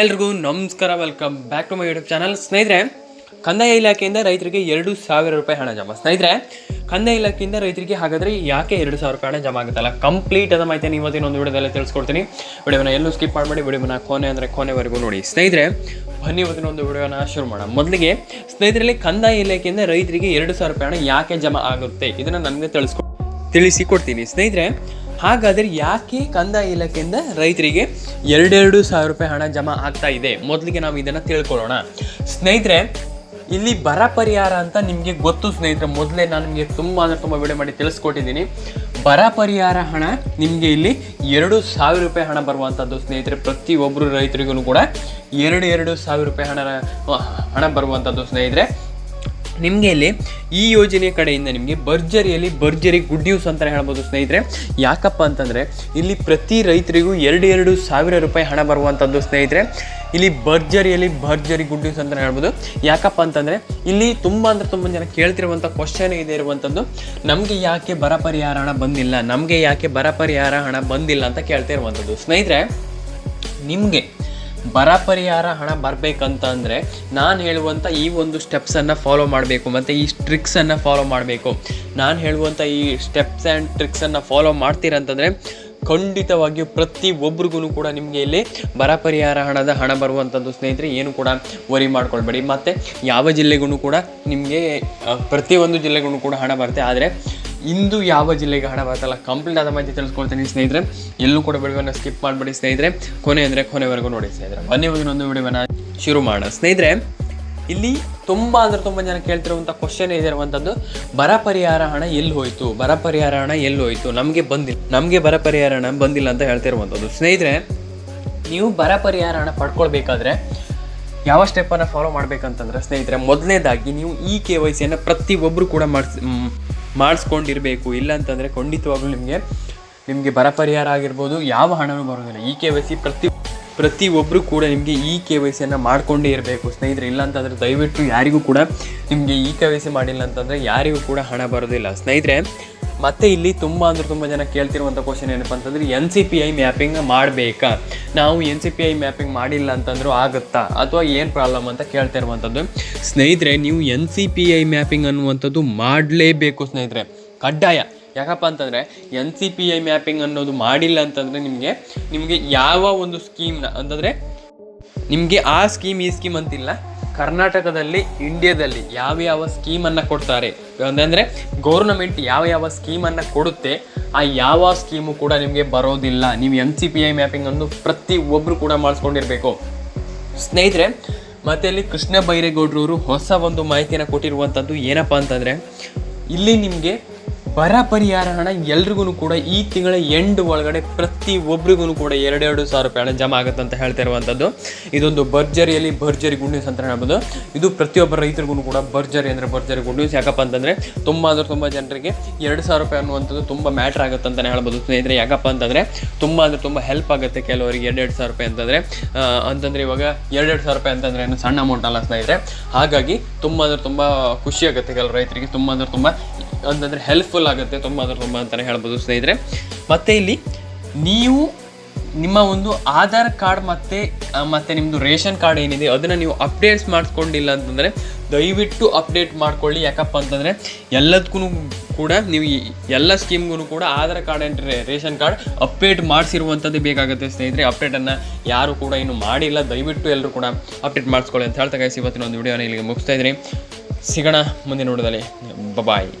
ಎಲ್ರಿಗೂ, ನಮಸ್ಕಾರ welcome back to my YouTube channel ಸ್ನೇಹಿತರೆ, ಕಂದಾಯ ಇಲಾಖೆಯಿಂದ ರೈತರಿಗೆ ಎರಡು ಸಾವಿರ ರೂಪಾಯಿ ಹಣ ಜಮಾ. ಸ್ನೇಹಿತರೆ, ಕಂದಾಯ ಇಲಾಖೆಯಿಂದ ರೈತರಿಗೆ ಹಾಗಾದರೆ ಯಾಕೆ ಎರಡು ಸಾವಿರ ರೂಪಾಯಿ ಹಣ ಜಮಾ ಆಗುತ್ತಲ್ಲ? ಕಂಪ್ಲೀಟ್ ಅದ ಮಾಹಿತಿ ಇವತ್ತಿನ ಒಂದು ವಿಡಿಯೋದಲ್ಲಿ ತಿಳಿಸ್ಕೊಡ್ತೀನಿ. ವಿಡಿಯೋನ ಎಲ್ಲೂ ಸ್ಕಿಪ್ ಮಾಡಬೇಡಿ. ವಿಡಿಯೋನ ಕೊನೆ ಅಂದರೆ ಕೊನೆವರೆಗೂ ನೋಡಿ. ಸ್ನೇಹಿತರೆ, ಬನ್ನಿ ಇವತ್ತಿನ ಒಂದು ವಿಡಿಯೋನ ಶುರು ಮಾಡೋಣ. ಮೊದಲಿಗೆ, ಸ್ನೇಹಿತರಲ್ಲಿ ಕಂದಾಯ ಇಲಾಖೆಯಿಂದ ರೈತರಿಗೆ ಎರಡು ಸಾವಿರ ರೂಪಾಯಿ ಹಣ ಯಾಕೆ ಜಮಾ ಆಗುತ್ತೆ? ಇದನ್ನು ನನಗೆ ತಿಳಿಸ್ಕೊ ತಿಳಿಸಿ ಕೊಡ್ತೀನಿ ಸ್ನೇಹಿತರೆ ಹಾಗಾದರೆ ಯಾಕೆ ಕಂದಾಯ ಇಲಾಖೆಯಿಂದ ರೈತರಿಗೆ ಎರಡೆರಡು ಸಾವಿರ ರೂಪಾಯಿ ಹಣ ಜಮಾ ಆಗ್ತಾ ಇದೆ? ಮೊದಲಿಗೆ ನಾವು ಇದನ್ನು ತಿಳ್ಕೊಳ್ಳೋಣ. ಸ್ನೇಹಿತರೆ, ಇಲ್ಲಿ ಬರ ಪರಿಹಾರ ಅಂತ ನಿಮಗೆ ಗೊತ್ತು ಸ್ನೇಹಿತರೆ. ಮೊದಲೇ ನಾನು ನಿಮಗೆ ತುಂಬ ಅಂದರೆ ತುಂಬ ವಿಡಿಯೋ ಮಾಡಿ ತಿಳಿಸ್ಕೊಟ್ಟಿದ್ದೀನಿ. ಬರ ಪರಿಹಾರ ಹಣ ನಿಮಗೆ ಇಲ್ಲಿ ಎರಡು ಸಾವಿರ ರೂಪಾಯಿ ಹಣ ಬರುವಂಥದ್ದು ಸ್ನೇಹಿತರೆ. ಪ್ರತಿಯೊಬ್ಬರು ರೈತರಿಗೂ ಕೂಡ ಎರಡು ಎರಡು ಸಾವಿರ ರೂಪಾಯಿ ಹಣ ಹಣ ಬರುವಂಥದ್ದು ಸ್ನೇಹಿತರೆ. ನಿಮಗೆ ಇಲ್ಲಿ ಈ ಯೋಜನೆಯ ಕಡೆಯಿಂದ ನಿಮಗೆ ಭರ್ಜರಿಯಲ್ಲಿ ಭರ್ಜರಿ ಗುಡ್ ನ್ಯೂಸ್ ಅಂತಲೇ ಹೇಳ್ಬೋದು ಸ್ನೇಹಿತರೆ. ಯಾಕಪ್ಪ ಅಂತಂದರೆ, ಇಲ್ಲಿ ಪ್ರತಿ ರೈತರಿಗೂ ಎರಡು ಎರಡು ಸಾವಿರ ರೂಪಾಯಿ ಹಣ ಬರುವಂಥದ್ದು ಸ್ನೇಹಿತರೆ. ಇಲ್ಲಿ ಭರ್ಜರಿಯಲ್ಲಿ ಭರ್ಜರಿ ಗುಡ್ ನ್ಯೂಸ್ ಅಂತಲೇ ಹೇಳ್ಬೋದು. ಯಾಕಪ್ಪ ಅಂತಂದರೆ, ಇಲ್ಲಿ ತುಂಬ ಅಂದರೆ ತುಂಬ ಜನ ಕೇಳ್ತಿರುವಂಥ ಕ್ವಶನ್ ಇದೆ ಇರುವಂಥದ್ದು ನಮಗೆ ಯಾಕೆ ಬರ ಪರಿಹಾರ ಹಣ ಬಂದಿಲ್ಲ? ನಮಗೆ ಯಾಕೆ ಬರ ಪರಿಹಾರ ಹಣ ಬಂದಿಲ್ಲ ಅಂತ ಕೇಳ್ತಾ ಇರುವಂಥದ್ದು ಸ್ನೇಹಿತರೆ, ನಿಮಗೆ ಬರ ಪರಿಹಾರ ಹಣ ಬರಬೇಕಂತ ಅಂದರೆ ನಾನು ಹೇಳುವಂಥ ಈ ಒಂದು ಸ್ಟೆಪ್ಸನ್ನು ಫಾಲೋ ಮಾಡಬೇಕು, ಮತ್ತು ಈ ಟ್ರಿಕ್ಸನ್ನು ಫಾಲೋ ಮಾಡಬೇಕು. ನಾನು ಹೇಳುವಂಥ ಈ ಸ್ಟೆಪ್ಸ್ ಆ್ಯಂಡ್ ಟ್ರಿಕ್ಸನ್ನು ಫಾಲೋ ಮಾಡ್ತೀರಂತಂದರೆ ಖಂಡಿತವಾಗಿಯೂ ಪ್ರತಿ ಒಬ್ರಿಗೂ ಕೂಡ ನಿಮಗೆ ಇಲ್ಲಿ ಬರ ಪರಿಹಾರ ಹಣದ ಹಣ ಬರುವಂಥದ್ದು ಸ್ನೇಹಿತರೆ, ಏನು ಕೂಡ ವರಿ ಮಾಡ್ಕೊಳ್ಬೇಡಿ. ಮತ್ತು ಯಾವ ಜಿಲ್ಲೆಗೂ ಕೂಡ ನಿಮಗೆ ಪ್ರತಿಯೊಂದು ಜಿಲ್ಲೆಗೂ ಕೂಡ ಹಣ ಬರುತ್ತೆ. ಆದರೆ ಇಂದು ಯಾವ ಜಿಲ್ಲೆಗೆ ಹಣ ಬರ್ತಲ್ಲ ಕಂಪ್ಲೀಟ್ ಆದ ಮಾಹಿತಿ ತಿಳಿಸ್ಕೊಳ್ತೀನಿ ಸ್ನೇಹಿತರೆ. ಎಲ್ಲೂ ಕೂಡ ವಿಡಿಯೋನ ಸ್ಕಿಪ್ ಮಾಡಿಬಿಡಿ ಸ್ನೇಹಿತರೆ. ಕೊನೆ ಅಂದರೆ ಕೊನೆವರೆಗೂ ನೋಡಿ ಸ್ನೇಹಿತರೆ. ಬನ್ನಿ ಇನ್ನೊಂದು ವಿಡಿಯೋನ ಶುರು ಮಾಡೋಣ. ಸ್ನೇಹಿತರೆ, ಇಲ್ಲಿ ತುಂಬ ಅಂದರೆ ತುಂಬ ಜನ ಕೇಳ್ತಿರುವಂಥ ಕ್ವಶನ್ ಇದಿರುವಂಥದ್ದು ಬರ ಪರಿಹಾರ ಹಣ ಎಲ್ಲಿ ಹೋಯಿತು? ಬರ ಪರಿಹಾರ ಹಣ ಎಲ್ಲಿ ಹೋಯಿತು? ನಮಗೆ ಬಂದಿಲ್ಲ. ನಮಗೆ ಬರ ಪರಿಹಾರ ಹಣ ಬಂದಿಲ್ಲ ಅಂತ ಹೇಳ್ತಿರುವಂಥದ್ದು ಸ್ನೇಹಿತರೆ, ನೀವು ಬರ ಪರಿಹಾರ ಹಣ ಪಡ್ಕೊಳ್ಬೇಕಾದ್ರೆ ಯಾವ ಸ್ಟೆಪ್ಪನ್ನು ಫಾಲೋ ಮಾಡಬೇಕಂತಂದ್ರೆ ಸ್ನೇಹಿತರೆ, ಮೊದಲನೇದಾಗಿ ನೀವು ಈ ಕೆ ವೈ ಸಿಯನ್ನು ಪ್ರತಿಯೊಬ್ಬರು ಕೂಡ ಮಾಡಿಸ್ ಮಾಡಿಸ್ಕೊಂಡಿರಬೇಕು ಇಲ್ಲ ಅಂತಂದರೆ ಖಂಡಿತವಾಗ್ಲೂ ನಿಮಗೆ ನಿಮಗೆ ಬರ ಪರಿಹಾರ ಆಗಿರ್ಬೋದು, ಯಾವ ಹಣವೂ ಬರೋದಿಲ್ಲ. ಈ ಕೆ ವೈ ಸಿ ಪ್ರತಿ ಪ್ರತಿಯೊಬ್ಬರು ಕೂಡ ನಿಮಗೆ ಈ ಕೆ ವೈ ಸಿಯನ್ನು ಮಾಡಿಕೊಂಡೇ ಇರಬೇಕು. ಸ್ನೇಹಿತರೆ ಇಲ್ಲ ಅಂತಂದರೆ ದಯವಿಟ್ಟು ಯಾರಿಗೂ ಕೂಡ ನಿಮಗೆ ಇ ಕೆ ವೈ ಸಿ ಮಾಡಿಲ್ಲ ಅಂತಂದರೆ ಯಾರಿಗೂ ಕೂಡ ಹಣ ಬರೋದಿಲ್ಲ. ಸ್ನೇಹಿತರೆ, ಮತ್ತೆ ಇಲ್ಲಿ ತುಂಬ ಅಂದರೆ ತುಂಬ ಜನ ಕೇಳ್ತಿರುವಂಥ ಕ್ವಶನ್ ಏನಪ್ಪ ಅಂತಂದರೆ N C P I mapping ಮಾಡಬೇಕಾ? ನಾವು N C P I mapping ಮಾಡಿಲ್ಲ ಅಂತಂದರೂ ಆಗುತ್ತಾ? ಅಥವಾ ಏನು ಪ್ರಾಬ್ಲಮ್ ಅಂತ ಕೇಳ್ತಾ ಇರುವಂಥದ್ದು ಸ್ನೇಹಿತರೆ, ನೀವು N C P I mapping ಅನ್ನುವಂಥದ್ದು ಮಾಡಲೇಬೇಕು ಸ್ನೇಹಿತರೆ. ಕಡ್ಡಾಯ. ಯಾಕಪ್ಪ ಅಂತಂದರೆ N C P I mapping ಅನ್ನೋದು ಮಾಡಿಲ್ಲ ಅಂತಂದರೆ ನಿಮಗೆ ನಿಮಗೆ ಯಾವ ಒಂದು ಸ್ಕೀಮ್ನ ಅಂತಂದರೆ, ನಿಮಗೆ ಆ ಸ್ಕೀಮ್ ಈ ಸ್ಕೀಮ್ ಅಂತಿಲ್ಲ. ಕರ್ನಾಟಕದಲ್ಲಿ, ಇಂಡಿಯಾದಲ್ಲಿ ಯಾವ ಯಾವ ಸ್ಕೀಮನ್ನು ಕೊಡ್ತಾರೆ? ಅಂದರೆ ಗೌರ್ನಮೆಂಟ್ ಯಾವ ಯಾವ ಸ್ಕೀಮನ್ನು ಕೊಡುತ್ತೆ? ಆ ಯಾವ ಸ್ಕೀಮು ಕೂಡ ನಿಮಗೆ ಬರೋದಿಲ್ಲ. ನೀವು M C P I mapping ಅನ್ನು ಪ್ರತಿ ಒಬ್ಬರು ಕೂಡ ಮಾಡಿಸ್ಕೊಂಡಿರಬೇಕು. ಸ್ನೇಹಿತರೆ, ಮತ್ತೆ ಇಲ್ಲಿ ಕೃಷ್ಣ ಬೈರೇಗೌಡರವರು ಹೊಸ ಒಂದು ಮಾಹಿತಿಯನ್ನು ಕೊಟ್ಟಿರುವಂಥದ್ದು ಏನಪ್ಪ ಅಂತಂದರೆ, ಇಲ್ಲಿ ನಿಮಗೆ ಬರ ಪರಿಹಾರ ಹಣ ಎಲ್ರಿಗೂ ಕೂಡ ಈ ತಿಂಗಳ ಎಂಡ್ ಒಳಗಡೆ ಪ್ರತಿ ಒಬ್ರಿಗೂ ಕೂಡ ಎರಡೆರಡು ಸಾವಿರ ರೂಪಾಯಿ ಹಣ ಜಮಾ ಆಗುತ್ತೆ ಅಂತ ಹೇಳ್ತಾ ಇರುವಂಥದ್ದು. ಇದೊಂದು ಭರ್ಜರಿಯಲ್ಲಿ ಭರ್ಜರಿ ಗುಡ್ ನ್ಯೂಸ್ ಅಂತ ಹೇಳ್ಬೋದು ಇದು ಪ್ರತಿಯೊಬ್ಬ ರೈತರಿಗೂ ಕೂಡ ಭರ್ಜರಿ ಅಂದರೆ ಭರ್ಜರಿ ಗುಡ್. ಯಾಕಪ್ಪ ಅಂತಂದರೆ ತುಂಬ ಅಂದರೆ ತುಂಬ ಜನರಿಗೆ ಎರಡು ಸಾವಿರ ರೂಪಾಯಿ ಅನ್ನುವಂಥದ್ದು ತುಂಬ ಮ್ಯಾಟ್ರ್ ಆಗುತ್ತೆ ಅಂತಲೇ ಹೇಳ್ಬೋದು ಸ್ನೇಹಿತರೆ. ಯಾಕಪ್ಪ ಅಂತಂದರೆ ತುಂಬ ಅಂದರೆ ತುಂಬ ಹೆಲ್ಪ್ ಆಗುತ್ತೆ ಕೆಲವರಿಗೆ ಎರಡೆರಡು ಸಾವಿರ ರೂಪಾಯಿ ಅಂತಂದರೆ. ಅಂತಂದರೆ ಇವಾಗ ಎರಡೆರಡು ಸಾವಿರ ರೂಪಾಯಿ ಅಂತಂದರೆ ಏನು ಸಣ್ಣ ಅಮೌಂಟ್ ಅಲ್ಲ ಸ್ನೇಹಿತರೆ. ಹಾಗಾಗಿ ತುಂಬ ಅಂದರೆ ತುಂಬ ಖುಷಿ ಆಗುತ್ತೆ ಕೆಲವು ರೈತರಿಗೆ. ತುಂಬ ಅಂದರೆ ತುಂಬ ಅಂತಂದರೆ ಹೆಲ್ಪ್ಫುಲ್ ಆಗುತ್ತೆ. ತುಂಬ ಅಂದರೆ ತುಂಬ ಅಂತಲೇ ಹೇಳ್ಬೋದು ಸ್ನೇಹಿತರೆ. ಮತ್ತು ಇಲ್ಲಿ ನೀವು ನಿಮ್ಮ ಒಂದು ಆಧಾರ್ ಕಾರ್ಡ್ ಮತ್ತು ಮತ್ತು ನಿಮ್ಮದು ರೇಷನ್ ಕಾರ್ಡ್ ಏನಿದೆ, ಅದನ್ನು ನೀವು ಅಪ್ಡೇಟ್ಸ್ ಮಾಡಿಸ್ಕೊಂಡಿಲ್ಲ ಅಂತಂದರೆ ದಯವಿಟ್ಟು ಅಪ್ಡೇಟ್ ಮಾಡ್ಕೊಳ್ಳಿ. ಯಾಕಪ್ಪ ಅಂತಂದರೆ ಎಲ್ಲದಕ್ಕೂ ಕೂಡ ನೀವು ಎಲ್ಲ ಸ್ಕೀಮ್ಗೂ ಕೂಡ Aadhaar card and ration card update ಮಾಡಿಸಿರುವಂಥದ್ದು ಬೇಕಾಗುತ್ತೆ ಸ್ನೇಹಿತರೆ. ಅಪ್ಡೇಟನ್ನು ಯಾರು ಕೂಡ ಇನ್ನೂ ಮಾಡಿಲ್ಲ. ದಯವಿಟ್ಟು ಎಲ್ಲರೂ ಕೂಡ ಅಪ್ಡೇಟ್ ಮಾಡಿಸ್ಕೊಳ್ಳಿ ಅಂತ ಹೇಳ್ತಾ ಇವತ್ತಿನ ಒಂದು ವಿಡಿಯೋನ ಇಲ್ಲಿಗೆ ಮುಗಿಸ್ತಾ ಇದ್ದೀನಿ. ಸಿಗೋಣ ಮುಂದಿನ ನೋಡೋದಲ್ಲಿ ಬಾಯ್